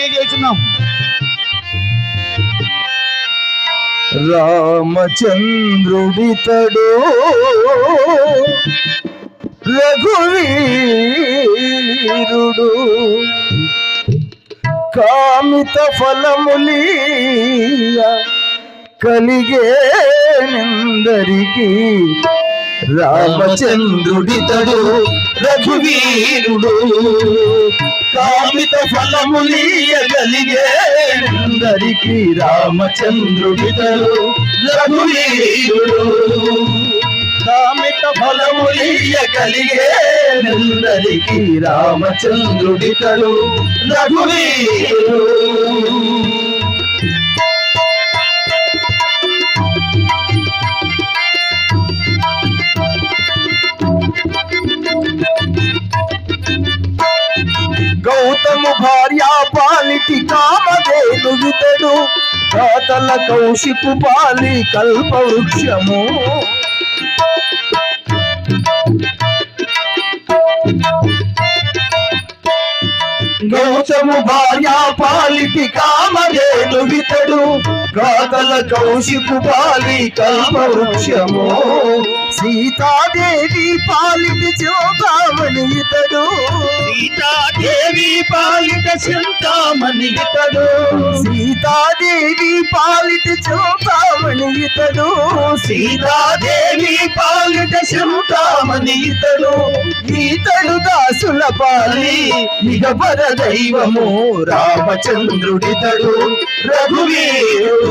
తెలియజేస్తున్నాం. రామచంద్రుడితడు రఘువీరుడు. కామిత ఫలములీయ కలిగే నిందరికి రామచంద్రుడితడు రఘువీరుడు. కామిత ఫలములీయగలిగే అందరికి రామచంద్రుడితడు రఘువీరుడు. కామిత ఫలములీయగలిగే అందరికి రామచంద్రుడితడు రఘువీరుడు. గౌతము భార్య పాలిటి కామధేను వితడు దాతల కౌశిపు పాలి కల్ప వృక్షము. గౌతము భార్య పాలిటి కామధేను వితడు గాతల కౌశిపు పాలి కల్ప వృక్షము. సీతాదేవి పాలిటి చోకామణి ఇతడు. సీతాదేవి పాలిట చింతామణి ఇతడు. సీతాదేవి పాలిట చోకామణి ఇతడు. సీతాదేవి పాలిట చింతామణి ఇతడు. ఇతడు దాసుల పాలి ఇక పర దైవము రామచంద్రుడితడు. రఘువీరుడు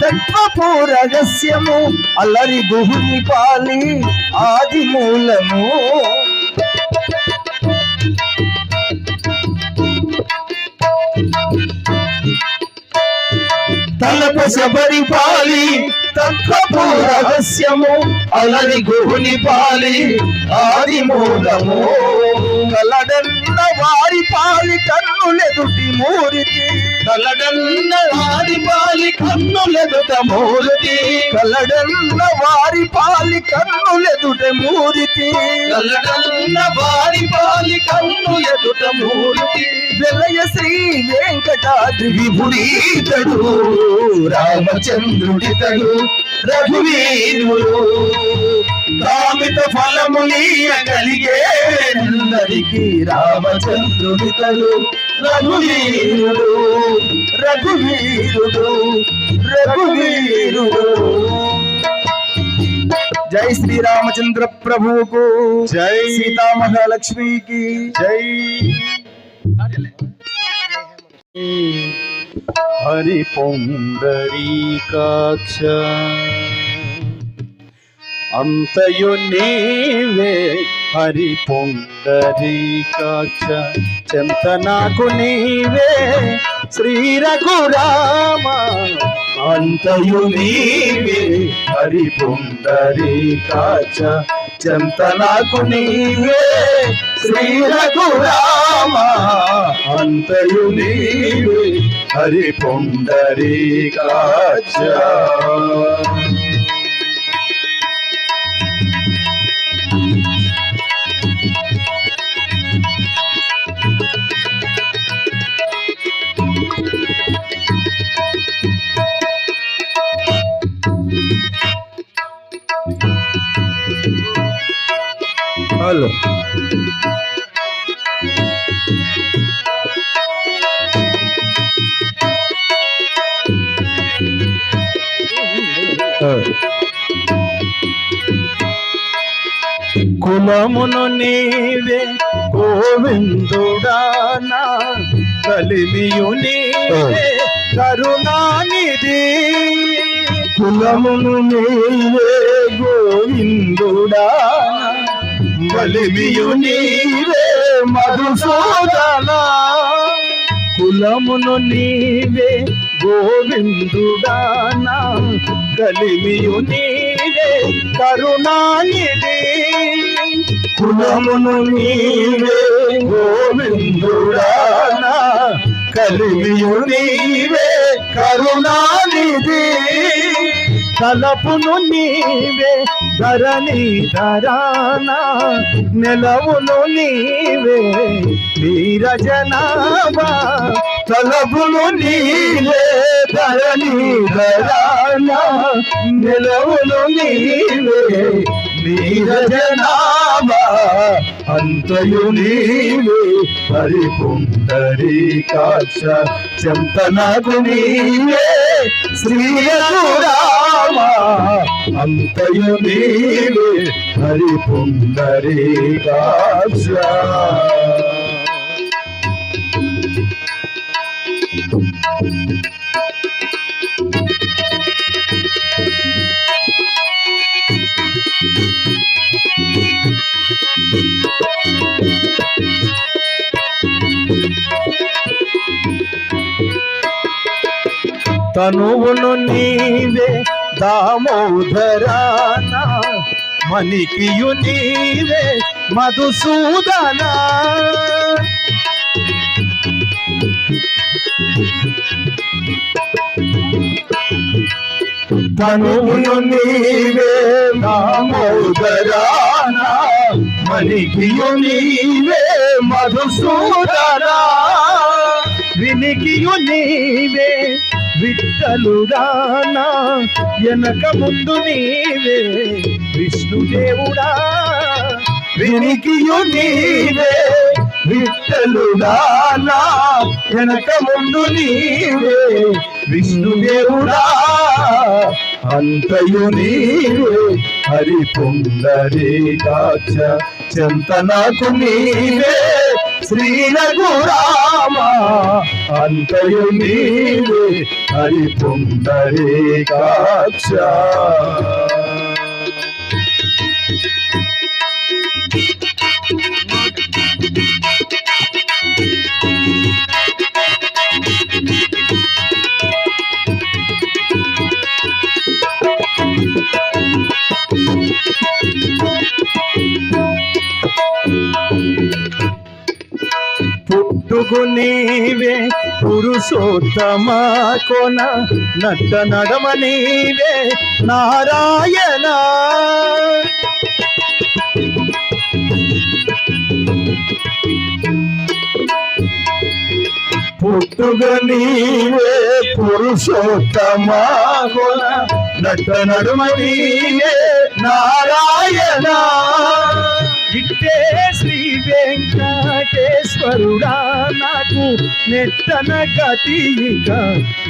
తత్వపు రహస్యము అల్లరి గుహుని పాలి ఆది మూలము తలప శబరి పాలి తత్వపు రహస్యము అలరి గుహుని పాలి ఆది మూలము కలడన్న వారి పాలి కన్నులెదుటి మూరికి కలడన్న వారి పాలి కన్నులెదుట మూరితి. కలడన్న వారి పాలి కన్నులెదుట మూరితి. కలడన్న వారి పాలి కన్నులెదుట మూరితి. వెలయ శ్రీ వెంకటాద్రి విభుడీతడు రామచంద్రుడితడు రఘువీరుడు. కామిత ఫలములీయగలిగే అందరికి రామచంద్రుడితడు రఘువీరుడు. రఘువీరుడు రఘువీరుడు. జై శ్రీరామచంద్ర ప్రభువుకు జై. సీతా మహాలక్ష్మికి జై. హరి పొండరీకాక్ష అంతయు నీవే హరి పొండరీకాక్ష చింతనాకు నీవే శ్రీ రఘురామ అంతయు నీవే హరి పొండరీకాక్ష చింతనాకు నీవే శ్రీ రఘురామ అంతయు నీవే హరి కాచ. హలో కులమును నీవే గోవిందుడానా కలిమియు నీవే కరుణానిధి. కులమును నీవే గోవిందుడానా బలిమియు నీవే మధుసూదన కులమును నీవే గోవిందుడాన కలిమియు నీవే కరుణానిది కులమును నీవే గోవిందుడాన కలిమియు నీవే కరుణానిది తలపును నీవే ధరణి ధరానా నెలవును నీవే వీరజనాభా. తలపును నీవే ధరణి ధరానా నెలవును నీవే నీరజనా వీరజనాభా అంతయు నీవే హరిపుండరీ కాక్ష చెంతనకు నీవే శ్రీరామ అంతయు నీవే హరిపుండరీ కాక్ష Thank you. తనువును నీవే దామోదరానా మణికియు నీవే మధుసూదన. తనువును నీవే దామోదరానా మణికియు నీవే మధుసూదనా? వినికియు నీవే విట్టలుడానా వెనక ముందు నీవే విష్ణుదేవుడా? వినికియు నీవే విట్టలుడానా వెనక ముందు నీవే విష్ణుదేవుడా? అంతయు నీవే హరి పుండరీ చెంత నాకు నీవే శ్రీ రఘురామ అంతయు నీవే హరి పుండరీ నీవే పురుషోత్తమ కొన నట్ట నడమ నీవే నారాయణ. పుట్టుగ నీవే పురుషోత్తమ కొన నట్ట నడుమ నీవే నారాయణ. ఇట్టే శ్రీ వెంకటేశ్వరుడా నాకు నెట్టన గతిక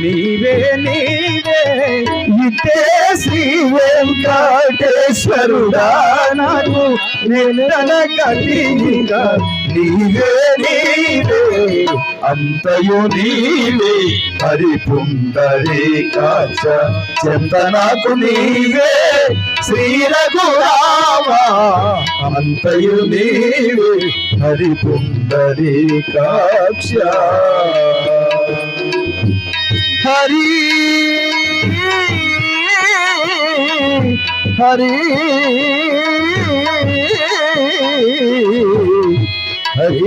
నీవే నీవే. ఇట్టే శ్రీ వెంకటేశ్వరుడా నాకు నెట్టన గతిక నీవే నీవే. అంతయు నీవే హరిపుండరీ కాచ చెంతనకు నీవే. శ్రీ రఘురామ అంతయు నీవే హరిపుండరీ కాక్ష హరి హరి హరి